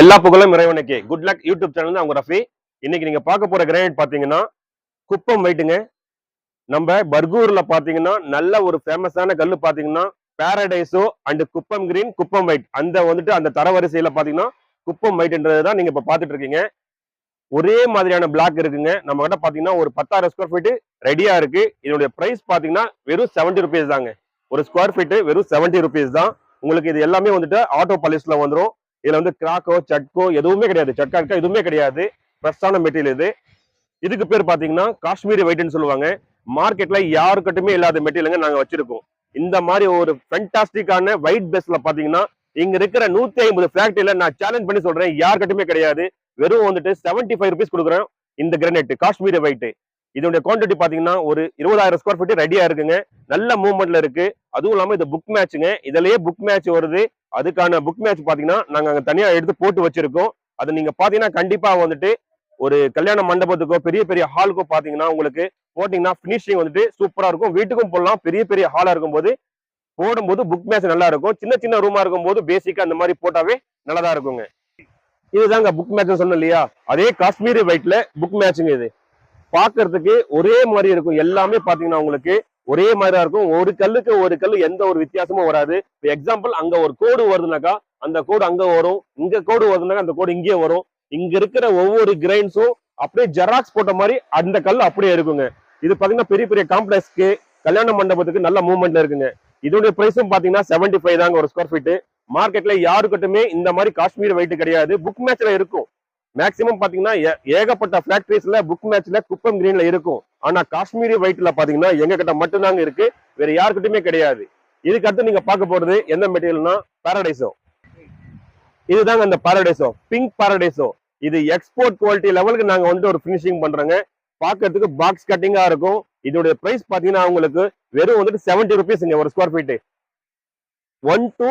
எல்லா புகழும் இறைவனுக்கு. குட் லக் யூடியூப் சேனல் தான் ரஃபி. இன்னைக்கு நீங்க பார்க்க போற கிரானைட் பாத்தீங்கன்னா குப்பம் வைட்டுங்க நம்ம பர்கூர்ல பாத்தீங்கன்னா நல்ல ஒரு ஃபேமஸான கல் பாத்தீங்கன்னா Paradiso and Kuppam green Kuppam white அந்த வந்துட்டு அந்த தரவரிசையில பாத்தீங்கன்னா குப்பம் வைட்ன்றது தான் நீங்க இப்ப பாத்துட்டு இருக்கீங்க. ஒரே மாதிரியான பிளாக் இருக்குங்க. நம்ம கிட்ட பாத்தீங்கன்னா ஒரு பத்தாயிரம் ஸ்கொயர் ஃபீட் ரெடியா இருக்கு. இதனுடைய பிரைஸ் பாத்தீங்கன்னா வெறும் செவன்டி ருபீஸ் தாங்க. ஒரு ஸ்கொயர் ஃபீட் வெறும் செவன்டி ருபீஸ் தான். உங்களுக்கு இது எல்லாமே வந்துட்டு ஆட்டோ பாலிஸ்ல வந்துடும் இதுல வந்து கிராக்கோ சட்கோ எதுவுமே கிடையாது. சட்காட்கா எதுவுமே கிடையாது. ஃப்ரெஷ்ஷான மெட்டீரியல் இது. இதுக்கு பேர் பாத்தீங்கன்னா காஷ்மீரி ஒயிட்னு சொல்லுவாங்க. மார்க்கெட்ல யாருக்கிட்டுமே இல்லாத மெட்டீரியலுங்க நாங்க வச்சிருக்கோம். இந்த மாதிரி ஒரு ஃபென்டாஸ்டிக்கான ஒயிட் பேஸ்ல பாத்தீங்கன்னா இங்க இருக்கிற நூத்தி ஐம்பது ஃபேக்டரியில நான் சேலஞ்ச் பண்ணி சொல்றேன். யாருக்கிட்டுமே கிடையாது. வெறும் வந்துட்டு செவன்டி ஃபைவ் ருபீஸ் கொடுக்குறேன் இந்த கிரனைட் காஷ்மீரி ஒயிட் இதோட குவான்டிட்டி பாத்தீங்கன்னா ஒரு இருபதாயிரம் ஸ்கொயர் ஃபீட் ரெடியா இருக்குங்க. நல்ல மூவ்மெண்ட்ல இருக்கு. அதுவும் இல்லாம இது புக் மேட்சுங்க இதுலயே புக் மேட்ச் வருது. அதுக்கான புக் மேட்ச் பாத்தீங்கன்னா நாங்க அங்க தனியா எடுத்து போட்டு வச்சிருக்கோம். அது நீங்க பாத்தீங்கன்னா கண்டிப்பா வந்துட்டு ஒரு கல்யாண மண்டபத்துக்கோ பெரிய பெரிய ஹாலுக்கோ பாத்தீங்கன்னா உங்களுக்கு போட்டீங்கன்னா பினிஷிங் வந்துட்டு சூப்பரா இருக்கும். வீட்டுக்கும் போடலாம். பெரிய பெரிய ஹாலா இருக்கும்போது போடும்போது புக் மேட்ச் நல்லா இருக்கும். சின்ன சின்ன ரூமா இருக்கும்போது பேசிக்கா அந்த மாதிரி போட்டாவே நல்லதா இருக்குங்க. இதுதாங்க புக் மேட்ச் சொன்னோம் இல்லையா? அதே காஷ்மீரி வைட்ல புக் மேட்சுங்க இது. பாக்குறதுக்கு ஒரே மாதிரி இருக்கும். எல்லாமே பாத்தீங்கன்னா உங்களுக்கு ஒரே மாதிரி இருக்கும். ஒரு கல்லுக்கு ஒரு கல் எந்த ஒரு வித்தியாசமும் வராது. எக்ஸாம்பிள் அங்க ஒரு கோடு வருதுனாக்கா அந்த கோடு அங்க வரும். இங்க கோடு வருதுனாக்கா அந்த கோடு இங்கே வரும். இங்க இருக்கிற ஒவ்வொரு கிரைன்ஸும் அப்படியே ஜெராக்ஸ் போட்ட மாதிரி அந்த கல் அப்படியே இருக்குங்க. இது பாத்தீங்கன்னா பெரிய பெரிய காம்ப்ளெக்ஸ்க்கு கல்யாண மண்டபத்துக்கு நல்ல மூவ்மெண்ட்ல இருக்குங்க. இதோட பிரைஸும் பாத்தீங்கன்னா செவன்டி ஃபைவ் தாங்க ஒரு ஸ்கொயர் ஃபீட் மார்க்கெட்ல யாருக்கிட்டுமே இந்த மாதிரி காஷ்மீர் வெயிட் கிடையாது. புக் மேட்ச்ல இருக்கும். மேக்சிமம் பாத்தீங்கன்னா ஏகப்பட்ட ஃபேக்டரிஸ்ல புக் மேட்ச்ல குப்பம் கிரீன்ல இருக்கும். ஆனா காஷ்மீரி ஒயிட்ல பாத்தீங்கன்னா எங்க கிட்ட மட்டும்தாங்க இருக்கு. வேற யாருக்கிட்டுமே கிடையாது. இதுக்கு அடுத்து நீங்க பார்க்க போறது எந்த மெட்டீரியல்னா பாரடைசோ இதுதாங்க அந்த பாரடைசோ பிங்க் பாரடைசோ இது எக்ஸ்போர்ட் குவாலிட்டி லெவலுக்கு நாங்க வந்து ஒரு ஃபினிஷிங் பண்றோங்க. பாக்குறதுக்கு பாக்ஸ் கட்டிங்கா இருக்கும். இதோட பிரைஸ் பாத்தீங்கன்னா உங்களுக்கு வெறும் வந்துட்டு செவன்டி ருபீஸ்ங்க ஒரு square feet one to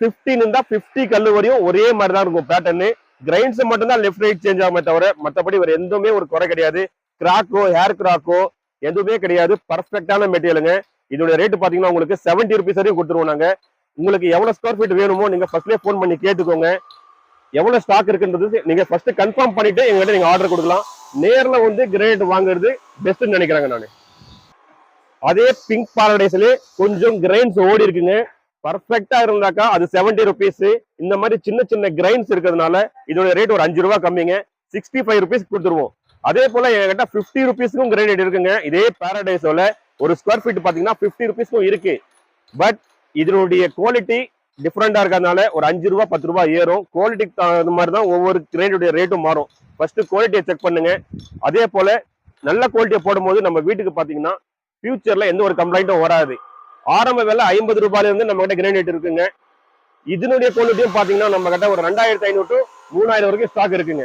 fifteen இருந்தா பிப்டி கல்லு வரையும் ஒரே மாதிரி தான் இருக்கும் பேட்டர்னு கிரைன்ஸ் மட்டும்தான் லெஃப்ட் ரைட் சேஞ்ச் ஆகுமே தவிர மற்றபடி வேற எதுவுமே ஒரு குறை கிடையாது. கிராக்கோ ஹேர் கிராக்கோ எதுவுமே கிடையாது. பர்ஃபெக்டான மெட்டீரியலுங்க இதோட ரேட்டு பார்த்தீங்கன்னா உங்களுக்கு செவன்டி ருபீஸ் வரையும் கொடுத்துருவோம் நாங்கள் உங்களுக்கு எவ்வளோ ஸ்கொயர் ஃபீட் வேணுமோ நீங்கள் ஃபர்ஸ்ட்லேயே ஃபோன் பண்ணி கேட்டுக்கோங்க. எவ்வளோ ஸ்டாக் இருக்குன்றது நீங்கள் ஃபர்ஸ்ட் கன்ஃபார்ம் பண்ணிட்டு எங்கள்கிட்ட நீங்கள் ஆர்டர் கொடுக்கலாம். நேரில் வந்து கிரேட் வாங்குறது பெஸ்ட்டுன்னு நினைக்கிறாங்க நான். அதே பிங்க் பாரடைஸ்லேயே கொஞ்சம் கிரைண்ட்ஸ் ஓடி இருக்குங்க. பர்ஃபெக்டா இருந்தாக்கா அது செவன்டி ருபீஸ் இந்த மாதிரி சின்ன சின்ன கிரைன்ஸ் இருக்கிறதுனால இதோட ரேட் ஒரு அஞ்சு ரூபா கம்மிங்க. சிக்ஸ்டி ஃபைவ் ருபீஸ் கொடுத்துருவோம். அதே போல என்கிட்ட பிப்டி ருபீஸ்க்கும் கிரைனேட் இருக்குங்க. இதே பாரடைஸோல ஒரு ஸ்கொயர் ஃபீட் பாத்தீங்கன்னா பிப்டி ருபீஸ்க்கும் இருக்கு. பட் இதனுடைய குவாலிட்டி டிஃப்ரெண்டா இருக்கிறதுனால ஒரு அஞ்சு ரூபா பத்து ரூபா ஏறும். குவாலிட்டிக்கு தகுந்த மாதிரி தான் ஒவ்வொரு கிரைனுடைய ரேட்டும் மாறும். ஃபர்ஸ்ட் குவாலிட்டியை செக் பண்ணுங்க. அதே போல நல்ல குவாலிட்டியை போடும்போது நம்ம வீட்டுக்கு பாத்தீங்கன்னா ஃபியூச்சர்ல எந்த ஒரு கம்ப்ளைண்ட்டும் வராது. ஆரம்ப விலை ஐம்பது ரூபாயிலிருந்து நம்ம கிட்ட கிரானைட் இருக்குங்க. இதனுடைய குவாலிட்டியும் பாத்தீங்கன்னா நம்ம கிட்ட ஒரு ரெண்டாயிரத்தி ஐநூறு மூணாயிரம் வரைக்கும் ஸ்டாக் இருக்குங்க.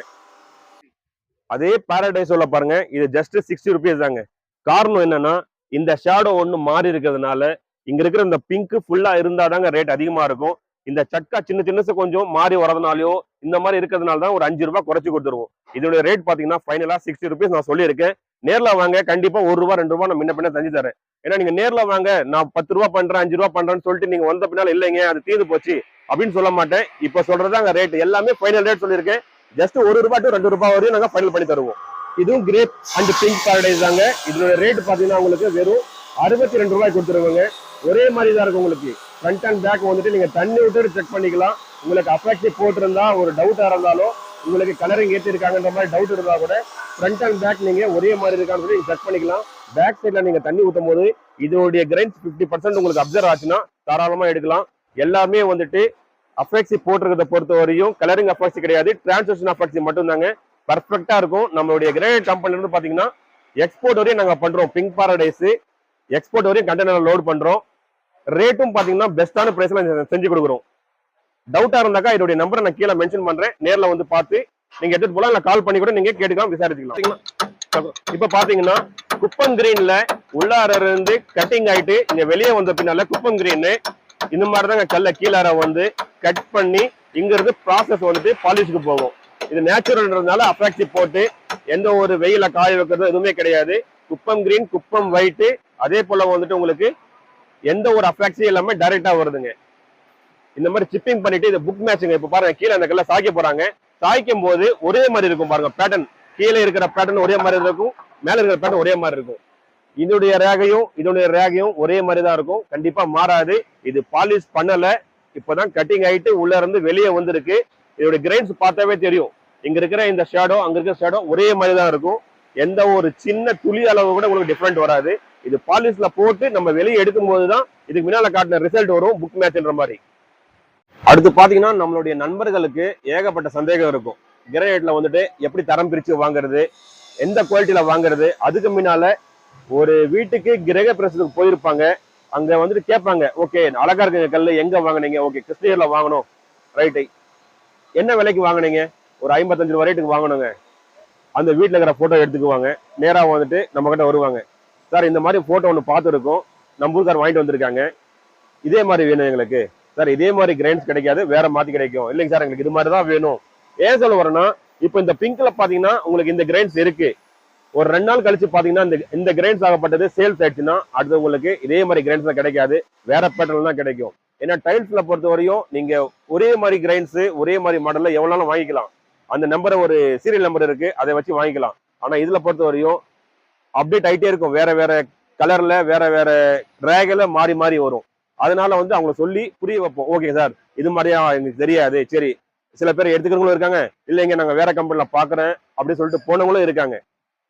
அதே பேரடைஸ் உள்ள பாருங்க. இது ஜஸ்ட் சிக்ஸ்டி ருபீஸ் தாங்க. காரணம் என்னன்னா இந்த ஷேடோ ஒண்ணு மாறி இருக்கிறதுனால இங்க இருக்கிற இந்த பிங்க் ஃபுல்லா இருந்தாதாங்க ரேட் அதிகமா இருக்கும். இந்த சட்கா சின்ன சின்னசு கொஞ்சம் மாறி வரதுனாலயோ இந்த மாதிரி இருக்கிறதுனால தான் ஒரு அஞ்சு ரூபாய் குறைச்சு கொடுத்துருவோம். இதோட ரேட் பாத்தீங்கன்னா ஃபைனலா சிக்ஸ்டி ருபீஸ் நான் சொல்லியிருக்கேன். நேர்ல வாங்க கண்டிப்பா ஒரு ரூபா ரெண்டு ரூபா நான் முன்ன பின்ன தஞ்சு தரேன். ஏன்னா நீங்க நேர்ல வாங்க நான் பத்து ரூபா பண்றேன் அஞ்சு ரூபா பண்றேன்னு சொல்லிட்டு நீங்க வந்த பின்னால இல்லைங்க அது தீர்ந்து போச்சு அப்படின்னு சொல்ல மாட்டேன். இப்ப சொல்றதாங்க ரேட் எல்லாமே ஃபைனல் ரேட் சொல்லியிருக்கேன். ஜஸ்ட் ஒரு ரூபா டு ரெண்டு ரூபாய் வரையும் நாங்க ஃபைனல் பண்ணி தருவோம். இதுவும் கிரேப் அண்ட் பிங்க் பாரடைஸ் தாங்க. இதோட ரேட் பாத்தீங்கன்னா உங்களுக்கு வெறும் அறுபத்தி ரெண்டு ரூபாய் கொடுத்துருவாங்க. ஒரே மாதிரி தான் இருக்கும் உங்களுக்கு. ஃப்ரண்ட் அண்ட் பேக் வந்துட்டு நீங்க தண்ணி விட்டு செக் பண்ணிக்கலாம். உங்களுக்கு அஃபெக்ட் போட்டிருந்தா ஒரு டவுட்டா இருந்தாலும் உங்களுக்கு கலரிங் ஏற்றிருக்காங்கன்ற மாதிரி டவுட் இருந்தால் கூட ஃப்ரண்ட் அண்ட் பேக் நீங்க ஒரே மாதிரி இருக்கான்னு சொல்லி செக் பண்ணிக்கலாம். பேக் சைட்ல நீங்க தண்ணி ஊத்தும் போது இதோடைய கிரைன்ஸ் 50% பர்சன்ட் உங்களுக்கு அப்சர்வ் ஆச்சுன்னா தாராளமா எடுக்கலாம். எல்லாமே வந்துட்டு அஃபெக்சி போட்டிருக்கிறத பொறுத்த வரையும் கலரிங் அஃபெக்சி கிடையாது. டிரான்ஸ்மிஷன் அஃபெக்சி மட்டும்தாங்க. பர்ஃபெக்டா இருக்கும். நம்மளுடைய கிரேட் கம்பெனில இருந்து பாத்தீங்கன்னா எக்ஸ்போர்ட் வரையும் நாங்க பண்றோம். பிங்க் பாரடைஸ் எக்ஸ்போர்ட் வரையும் கண்டெய்னர் லோட் பண்றோம். ரேட்டும் பாத்தீங்கன்னா பெஸ்டான பிரைஸ்ல செஞ்சு கொடுக்குறோம். டவுட்டா இருந்தாக்கா இதோடைய நம்பரை நான் கீழே மென்ஷன் பண்றேன். நேரில் வந்து பார்த்து நீங்க எடுத்துட்டு போலாம் இல்ல கால் பண்ணி கூட நீங்க கேட்டுக்கலாம் விசாரிச்சுக்கலாம். இப்ப பாத்தீங்கன்னா குப்பம் கிரீன்ல உள்ளார இருந்து கட்டிங் ஆயிட்டு இங்க வெளியே வந்த பின்னால குப்பம் கிரீன் இந்த மாதிரி தாங்க கல்ல கீழார வந்து கட் பண்ணி இங்க இருந்து ப்ராசஸ் வந்துட்டு பாலிஷ்க்கு போகும். இது நேச்சுரல்ன்றதுனால அப்ராக்சி போட்டு எந்த ஒரு வெயில காய வைக்கிறது எதுவுமே கிடையாது. குப்பம் கிரீன் குப்பம் ஒயிட்டு அதே போல வந்துட்டு உங்களுக்கு எந்த ஒரு அஃபாக்சியும் இல்லாம டைரக்டா வருதுங்க. இந்த மாதிரி சிப்பிங் பண்ணிட்டு இது புக் மேட்சுங்க இப்ப பாருங்க கீழே அந்த கல்ல சாய்க்க போறாங்க. சாய்க்கும் போது ஒரே மாதிரி இருக்கும் பாருங்க பேட்டர்ன் கீழே இருக்கிற பேட்டர்ன் ஒரே மாதிரி இருக்கும் மேல இருக்கிற பேட்டர்ன் ஒரே மாதிரி இருக்கும். இதனுடைய ரேகையும் இதனுடைய ரேகையும் ஒரே மாதிரி தான் இருக்கும். கண்டிப்பா மாறாது. இது பாலிஷ் பண்ணல. இப்பதான் கட்டிங் ஆயிட்டு உள்ள இருந்து வெளியே வந்திருக்கு. இதோட கிரைன்ஸ் பார்த்தாவே தெரியும். இங்க இருக்கிற இந்த ஷேடோ அங்க இருக்கிற ஷேடோ ஒரே மாதிரி தான் இருக்கும். எந்த ஒரு சின்ன துளி அளவு கூட உங்களுக்கு டிஃப்ரெண்ட் வராது. இது பாலிஷ்ல போட்டு நம்ம வெளியே எடுக்கும் போது தான் இதுக்கு முன்னால காட்டின ரிசல்ட் வரும் புக் மேட்ச்ன்ற மாதிரி. அடுத்து பாத்தீங்கன்னா நம்மளுடைய நண்பர்களுக்கு ஏகப்பட்ட சந்தேகம் இருக்கும். கிரனைட்ல வந்துட்டு எப்படி தரம் பிரிச்சு வாங்குறது எந்த குவாலிட்டியில வாங்குறது அதுக்கு முன்னால ஒரு வீட்டுக்கு கிரக பிரசத்துக்கு போயிருப்பாங்க. அங்க வந்துட்டு கேட்பாங்க ஓகே அழகா இருக்குங்க கல்லு எங்க வாங்குனீங்க? ஓகே கிருஷ்ணகிரில வாங்கணும். ரைட்டு. என்ன விலைக்கு வாங்குனீங்க? ஒரு ஐம்பத்தஞ்சு ரூபா ரேட்டுக்கு வாங்கணுங்க. அந்த வீட்டில் இருக்கிற போட்டோ எடுத்துக்குவாங்க. நேராக வந்துட்டு நம்ம கிட்ட வருவாங்க. சார் இந்த மாதிரி போட்டோ ஒன்று பார்த்துருக்கோம். நம்ம ஊருக்கார் வாங்கிட்டு வந்திருக்காங்க. இதே மாதிரி வேணும் எங்களுக்கு. சார் இதே மாதிரி கிரைன்ஸ் கிடைக்காது வேற மாத்தி கிடைக்கும். இல்லைங்க சார் எங்களுக்கு இது மாதிரி தான் வேணும். ஏன் சொல்ல வரேன்னா இப்போ இந்த பிங்க்ல பாத்தீங்கன்னா உங்களுக்கு இந்த கிரைன்ஸ் இருக்கு. ஒரு ரெண்டு நாள் கழிச்சு பாத்தீங்கன்னா இந்த இந்த கிரைன்ஸ் ஆகப்பட்டது சேல்ஸ் ஆயிடுச்சுன்னா அடுத்து உங்களுக்கு இதே மாதிரி கிரைன்ஸ்ல கிடைக்காது. வேற பேட்டர்ல தான் கிடைக்கும். ஏன்னா டைல்ஸ்ல பொறுத்த வரையும் நீங்க ஒரே மாதிரி கிரைன்ஸ் ஒரே மாதிரி மாடல்ல எவ்வளவு வாங்கிக்கலாம். அந்த நம்பரை ஒரு சீரியல் நம்பர் இருக்கு அதை வச்சு வாங்கிக்கலாம். ஆனா இதுல பொறுத்த வரையும் அப்டேட் ஆயிட்டே இருக்கும். வேற வேற கலர்ல வேற வேற ரேகல மாறி மாறி வரும். அதனால வந்து அவங்கள சொல்லி புரிய வைப்போம். ஓகே சார் இது மாதிரியா எனக்கு தெரியாது. சரி சில பேர் எடுத்துக்கிறவங்களும் இருக்காங்க. இல்லைங்க நாங்க வேற கம்பெனில பாக்குறேன் அப்படின்னு சொல்லிட்டு போனவங்களும் இருக்காங்க.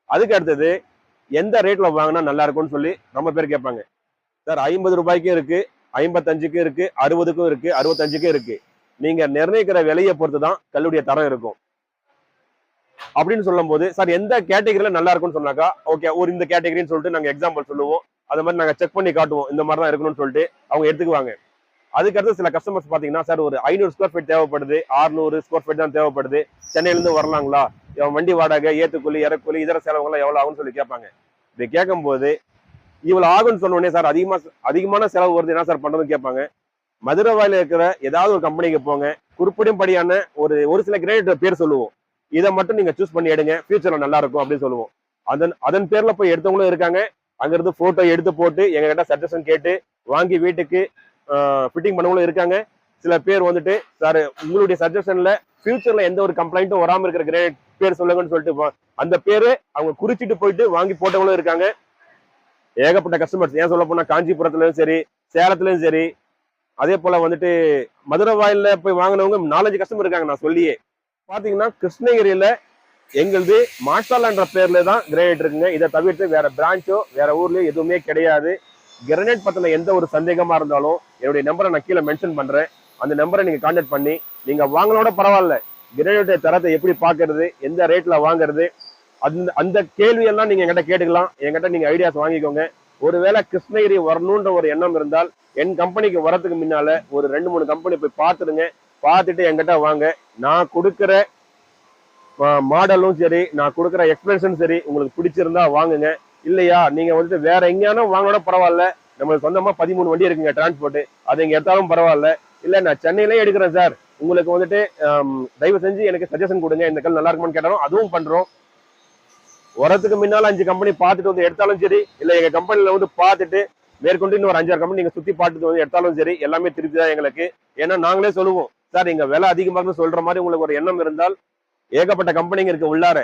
அதுக்கு அடுத்தது எந்த ரேட்ல வாங்கினா நல்லா இருக்கும்னு சொல்லி ரொம்ப பேர் கேட்பாங்க. சார் ஐம்பது ரூபாய்க்கும் இருக்கு ஐம்பத்தஞ்சுக்கும் இருக்கு அறுபதுக்கும் இருக்கு அறுபத்தஞ்சுக்கும் இருக்கு. நீங்க நிர்ணயிக்கிற விலையை பொறுத்து தான் கல்லுடைய தரம் இருக்கும். அப்படின்னு சொல்லும் போது சார் எந்த கேட்டகரியில நல்லா இருக்கும்னு சொன்னாக்கா ஓகே ஒரு இந்த கேட்டகரின்னு சொல்லிட்டு நாங்க எக்ஸாம்பிள் சொல்லுவோம். அது மாதிரி நாங்கள் செக் பண்ணி காட்டுவோம். இந்த மாதிரி தான் இருக்கணும்னு சொல்லிட்டு அவங்க எடுத்துக்குவாங்க. அதுக்கடுத்து சில கஸ்டமர்ஸ் பார்த்தீங்கன்னா சார் ஒரு ஐநூறு ஸ்கொயர் ஃபீட் தேவைப்படுது. 600 ஸ்கொயர் ஃபீட் தான் தேவைப்படுது. சென்னையிலேருந்து வரலாங்களா? இவன் வண்டி வாடகை ஏற்றுக்கூலி இறக்கூலி இதர செலவுகள்லாம் எவ்வளோ ஆகும்னு சொல்லி கேட்பாங்க. இதை கேட்கும்போது இவ்வளோ ஆகும்னு சொன்னோடனே சார் அதிகமாக அதிகமான செலவு வருது. என்ன சார் பண்ணுறதுன்னு கேட்பாங்க. மதுரை வாயில இருக்கிற ஏதாவது ஒரு கம்பெனிக்கு போங்க. குறிப்பிடும்படியான ஒரு ஒரு சில கிரேட் பேர் சொல்லுவோம். இதை மட்டும் நீங்கள் சூஸ் பண்ணி எடுங்க. ஃபியூச்சரில் நல்லா இருக்கும் அப்படின்னு சொல்லுவோம். அதன் அதன் பேரில் போய் எடுத்தவங்களும் இருக்காங்க. அங்கிருந்து போட்டோ எடுத்து போட்டு எங்க கிட்ட சஜஷன் கேட்டு வாங்கி வீட்டுக்கு ஃபிட்டிங் பண்ணவங்களும் இருக்காங்க. சில பேர் வந்துட்டு சார் உங்களுடைய சஜஷன்ல ஃபியூச்சர்ல எந்த ஒரு கம்ப்ளைண்ட்டும் வராம இருக்கிற கிரேட் பேர் சொல்லுங்கன்னு சொல்லிட்டு அந்த பேரு அவங்க குறிச்சிட்டு போயிட்டு வாங்கி போட்டவங்களும் இருக்காங்க. ஏகப்பட்ட கஸ்டமர்ஸ் ஏன் சொல்ல போனா காஞ்சிபுரத்துலயும் சரி சேலத்துலயும் சரி. அதே போல வந்துட்டு மதுரை வாயில போய் வாங்கினவங்க நாலஞ்சு கஸ்டமர் இருக்காங்க நான் சொல்லியே. பாத்தீங்கன்னா கிருஷ்ணகிரியில எங்களது மாஷாலான்ற பேர்ல தான் கிரேனைட் இருக்குங்க. இதை தவிர்த்து வேற பிரான்ச்சோ வேற ஊர்லயோ எதுவுமே கிடையாது. கிரனைட் பத்தின எந்த ஒரு சந்தேகமா இருந்தாலும் என்னுடைய நம்பரை நான் கீழே மென்ஷன் பண்றேன். அந்த நம்பரை நீங்க கான்டாக்ட் பண்ணி நீங்க வாங்கினோட பரவாயில்ல. கிரனைட் தரத்தை எப்படி பாக்குறது எந்த ரேட்ல வாங்குறது அந்த அந்த கேள்வியெல்லாம் நீங்க எங்கிட்ட கேட்டுக்கலாம். என்கிட்ட நீங்க ஐடியாஸ் வாங்கிக்கோங்க. ஒருவேளை கிருஷ்ணகிரி வரணுன்ற ஒரு எண்ணம் இருந்தால் என் கம்பெனிக்கு வரத்துக்கு முன்னால ஒரு ரெண்டு மூணு கம்பெனி போய் பார்த்துடுங்க. பார்த்துட்டு என்கிட்ட வாங்க. நான் கொடுக்குற மாடலும் சரி நான் கொடுக்குற எக்ஸ்பிரஷன் சரி உங்களுக்கு பிடிச்சிருந்தா வாங்குங்க. இல்லையா நீங்க வந்துட்டு வேற எங்கேயானும் வாங்கினோட பரவாயில்ல. நம்மளுக்கு சொந்தமா பதிமூணு வண்டி இருக்குங்க டிரான்ஸ்போர்ட் அது இங்க எடுத்தாலும் பரவாயில்ல. இல்ல நான் சென்னையிலே எடுக்கிறேன் சார் உங்களுக்கு வந்துட்டு தயவு செஞ்சு எனக்கு சஜஷன் கொடுங்க. இந்த கல் நல்லா இருக்குமான்னு கேட்டாலும் அதுவும் பண்றோம். வரதுக்கு முன்னால அஞ்சு கம்பெனி பார்த்துட்டு வந்து எடுத்தாலும் சரி இல்ல எங்க கம்பெனில வந்து பார்த்துட்டு மேற்கொண்டு இன்னும் ஒரு அஞ்சாறு கம்பெனி நீங்க சுத்தி பார்த்துட்டு வந்து எடுத்தாலும் சரி எல்லாமே திருப்தி தான் எங்களுக்கு. ஏன்னா நாங்களே சொல்லுவோம் சார் இங்க விலை அதிகமாக சொல்கிற சொல்ற மாதிரி உங்களுக்கு ஒரு எண்ணம் இருந்தால் ஏகப்பட்ட கம்பெனிங்க இருக்கு உள்ளார.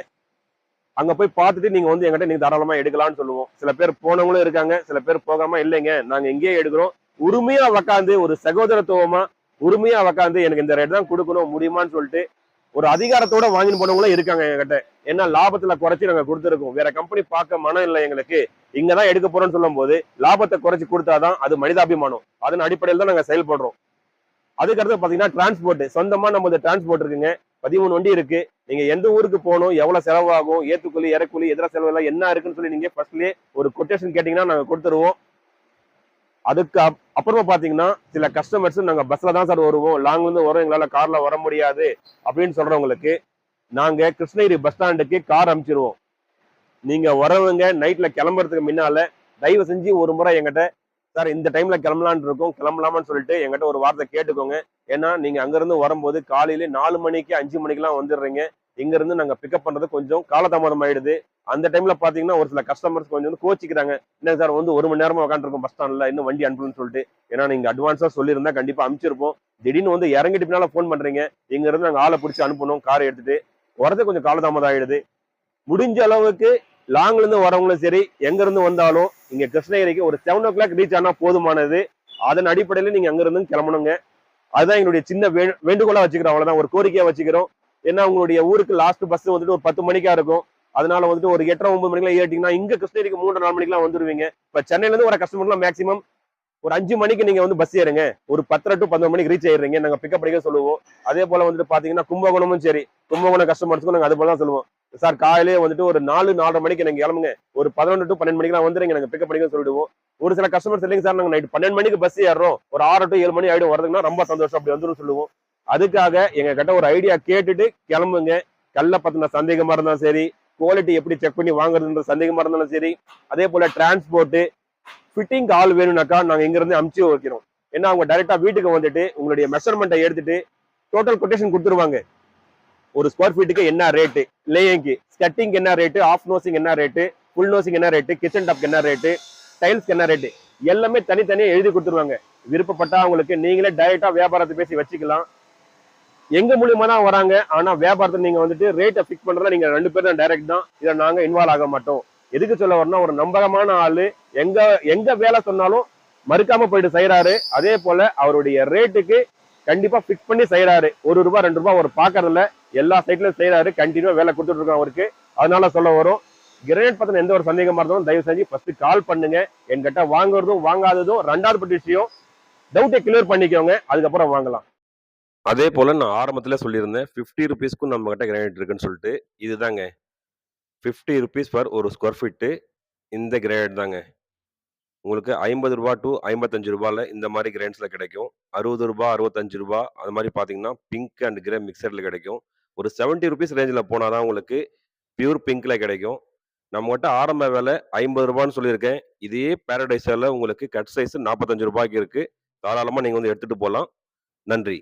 அங்க போய் பார்த்துட்டு நீங்க வந்து எங்கிட்ட நீங்க தாராளமா எடுக்கலாம்னு சொல்லுவோம். சில பேர் போனவங்களும் இருக்காங்க சில பேர் போகாம இல்லைங்க. நாங்க இங்கேயே எடுக்கிறோம். உரிமையா உக்காந்து ஒரு சகோதரத்துவமா உரிமையா உக்காந்து எனக்கு இந்த ரேட் தான் கொடுக்கணும் முடியுமான்னு சொல்லிட்டு ஒரு அதிகாரத்தோட வாங்கின்னு போனவங்களும் இருக்காங்க எங்ககிட்ட ஏன்னா லாபத்துல குறைச்சி நாங்க கொடுத்துருக்கோம். வேற கம்பெனி பார்க்க மனம் இல்லை எங்களுக்கு. இங்கதான் எடுக்க போறோம்னு சொல்லும் போது லாபத்தை குறைச்சி கொடுத்தாதான் அது மனிதாபிமானம். அதன் அடிப்படையில் தான் நாங்க செயல்படுறோம். அதுக்கடுத்து பாத்தீங்கன்னா டிரான்ஸ்போர்ட் சொந்தமா நம்ம டிரான்ஸ்போர்ட் இருக்குங்க. பதிமூணு வண்டி இருக்கு. நீங்க எந்த ஊருக்கு போகணும் எவ்வளவு செலவாகும் ஏத்துக்கூலி இறக்குலி எதிர செலவு எல்லாம் என்ன இருக்குன்னு சொல்லி நீங்க ஃபர்ஸ்ட்லயே ஒரு கொட்டேஷன் கேட்டீங்கன்னா நாங்க கொடுத்துருவோம். அதுக்கு அப்புறமா பாத்தீங்கன்னா சில கஸ்டமர்ஸ் நாங்க பஸ்ல தான் சார் வருவோம். லாங்ல இருந்து வரோம் எங்களால கார்ல வர முடியாது அப்படின்னு சொல்றவங்களுக்கு நாங்க கிருஷ்ணகிரி பஸ் ஸ்டாண்டுக்கு கார் அனுப்பிச்சிருவோம் நீங்க வரவங்க நைட்ல கிளம்புறதுக்கு முன்னால தயவு செஞ்சு ஒரு முறை எங்கிட்ட சார் இந்த டைம்ல கிளம்பலான்னு இருக்கும். கிளம்பலாமான்னு சொல்லிட்டு எங்கிட்ட ஒரு வார்த்தை கேட்டுக்கோங்க. ஏன்னா நீங்க அங்கிருந்து வரும்போது காலையில நாலு மணிக்கு அஞ்சு மணிக்கெல்லாம் வந்துடுறீங்க. இங்க இருந்து நாங்க பிக்கப் பண்றது கொஞ்சம் காலதாமதம் ஆயிடுது அந்த டைம்ல பாத்தீங்கன்னா ஒரு சில கஸ்டமர்ஸ் கொஞ்சம் வந்து கோச்சிக்கிறாங்க. என்ன சார் வந்து ஒரு மணி நேரமா உட்காந்துருக்கோம் பஸ் ஸ்டாண்ட்ல இன்னும் வண்டி அனுப்பணும்னு சொல்லிட்டு. ஏன்னா நீங்க அட்வான்ஸா சொல்லியிருந்தா கண்டிப்பா அனுப்பிச்சிருப்போம். திடீர்னு வந்து இறங்கிட்டு பின்னால ஃபோன் பண்றீங்க. இங்க இருந்து நாங்க ஆளை பிடிச்சி அனுப்பணும் காரை எடுத்துட்டு. வரது கொஞ்சம் காலதாமதம் ஆயிடுது முடிஞ்ச அளவுக்கு லாங்ல இருந்து வரவங்களும் சரி எங்க இருந்து வந்தாலும் இங்க கிருஷ்ணகிரிக்கு ஒரு செவன் ஓ கிளாக் ரீச் ஆனா போதுமானது. அதன் அடிப்படையில நீங்க அங்க இருந்து கிளம்பணுங்க. அதுதான் எங்களுடைய சின்ன வே வேண்டுகோளா வச்சுக்கிறோம். அவ்வளவுதான். ஒரு கோரிக்கையா வச்சுக்கிறோம். ஏன்னா உங்களுடைய ஊருக்கு லாஸ்ட் பஸ் வந்துட்டு ஒரு பத்து மணிக்கா இருக்கும். அதனால வந்துட்டு ஒரு எட்டரை ஒன்பது மணிக்கெல்லாம் ஏறிட்டீங்கன்னா இங்க கிருஷ்ணகிரிக்கு மூன்று நாலு மணிக்கெல்லாம் வந்துருவீங்க. இப்ப சென்னையில இருந்து வர கஸ்டமர்லாம் மேக்ஸிமம் ஒரு அஞ்சு மணிக்கு நீங்க வந்து பஸ் ஏறுங்க. ஒரு பத்தரை டு பன்னெண்டு மணிக்கு ரீச் ஆயிடுறீங்க. நாங்க பிக்கப் பண்ணிக்க சொல்லுவோம். அதே போல வந்துட்டு பாத்தீங்கன்னா கும்பகோணமும் சரி. கும்பகோணம் கஸ்டமர்ஸ்க்கும் நாங்க அது போல தான் சொல்லுவோம். சார் காலையிலே வந்துட்டு ஒரு நாலு நாலரை மணிக்கு எனக்கு கிளம்புங்க. ஒரு பதினொன்று டு பன்னெண்டு மணிக்கெல்லாம் வந்துருங்க நாங்க பிக்கப் பண்ணிக்க சொல்லிடுவோம். ஒரு சில கஸ்டமர்ஸ் இல்லைங்க சார் நாங்கள் நைட் பன்னெண்டு மணிக்கு பஸ் ஏறுறோம். ஒரு ஆறு டு ஏழு மணி ஆயிடும் வரதுக்குன்னா ரொம்ப சந்தோஷம் அப்படி வந்துடும் சொல்லுவோம். அதுக்காக எங்க கிட்ட ஒரு ஐடியா கேட்டுட்டு கிளம்புங்க. கல்ல பத்தின சந்தேகமா இருந்தாலும் சரி குவாலிட்டி எப்படி செக் பண்ணி வாங்குறதுன்ற சந்தேகமா இருந்தாலும் சரி அதே போல டிரான்ஸ்போர்ட்டு ஃபிட்டிங் ஆள் வேணும்னாக்கா நாங்கள் இங்கிருந்து அமுச்சு வைக்கிறோம். ஏன்னா அவங்க டைரக்டா வீட்டுக்கு வந்துட்டு உங்களுடைய மெஷர்மெண்ட்டை எடுத்துட்டு டோட்டல் கொட்டேஷன் கொடுத்துருவாங்க. ஒரு ஸ்கொயர் ஃபீட்டுக்கு என்ன ரேட்டு லேயிங்க்கு ஸ்கட்டிங் என்ன ரேட்டு ஆஃப் நோசிங் என்ன ரேட்டு ஃபுல் நோசிங் என்ன ரேட்டு கிச்சன் டாப்க்கு என்ன ரேட்டு டைல்ஸ்க்கு என்ன ரேட்டு எல்லாமே தனித்தனியாக எழுதி கொடுத்துருவாங்க. விருப்பப்பட்டா அவங்களுக்கு நீங்களே டைரெக்டாக வியாபாரத்தை பேசி வச்சுக்கலாம். எங்க மூலியமா தான் வராங்க. ஆனா வியாபாரத்தை நீங்க வந்துட்டு ரேட்டை ஃபிக்ஸ் பண்றதா நீங்க ரெண்டு பேரும் டைரக்ட் தான். இதை நாங்க இன்வால்வ் ஆக மாட்டோம். எதுக்கு சொல்ல வரணும் ஒரு நம்பகமான ஆளு எங்க எங்க வேலை சொன்னாலும் மறுக்காம போயிட்டு செய்யறாரு அதே போல அவருடைய ரேட்டுக்கு கண்டிப்பா ஃபிக்ஸ் பண்ணி செய்யறாரு ஒரு ரூபாய் ரெண்டு ரூபாய் அவர் பாக்குறதுல எல்லா சைட்லயும் செய்யறாரு கண்டினியூவா வேலை கொடுத்துட்டு இருக்கோம் அவருக்கு. அதனால சொல்ல வரும் கிரேட் பத்தின எந்த ஒரு சந்தேகமா இருந்தாலும் தயவு செஞ்சு ஃபர்ஸ்ட் கால் பண்ணுங்க. என்கிட்ட வாங்குறதும் வாங்காததும் ரெண்டாவது பட்டு விஷயம். டவுட்டை கிளியர் பண்ணிக்கோங்க. அதுக்கப்புறம் வாங்கலாம். அதே போல நான் ஆரம்பத்துல சொல்லியிருந்தேன் ஃபிஃப்டி ருபீஸ்க்கும் நம்ம கிட்ட கிரானைட் இருக்குன்னு சொல்லிட்டு இதுதாங்க. ஃபிஃப்டி ருபீஸ் பர் ஒரு ஸ்கொயர் ஃபீட்டு இந்த கிரானைட் தாங்க. உங்களுக்கு ஐம்பது ரூபா டு ஐம்பத்தஞ்சு ரூபாயில் இந்த மாதிரி கிரைண்ட்ஸில் கிடைக்கும். அறுபது ரூபா அறுபத்தஞ்சு ரூபா அது மாதிரி பார்த்தீங்கன்னா பிங்க் அண்ட் கிரே மிக்சரில் கிடைக்கும். ஒரு செவன்ட்டி ருபீஸ் ரேஞ்சில் போனால் தான் உங்களுக்கு பியூர் பிங்க்கில் கிடைக்கும். நம்மகிட்ட ஆரம்ப விலை ஐம்பது ரூபான்னு சொல்லியிருக்கேன். இதே பேரடைஸில் உங்களுக்கு கட் சைஸ் நாற்பத்தஞ்சு ரூபாய்க்கு இருக்குது தாராளமாக நீங்கள் வந்து எடுத்துகிட்டு போகலாம் நன்றி.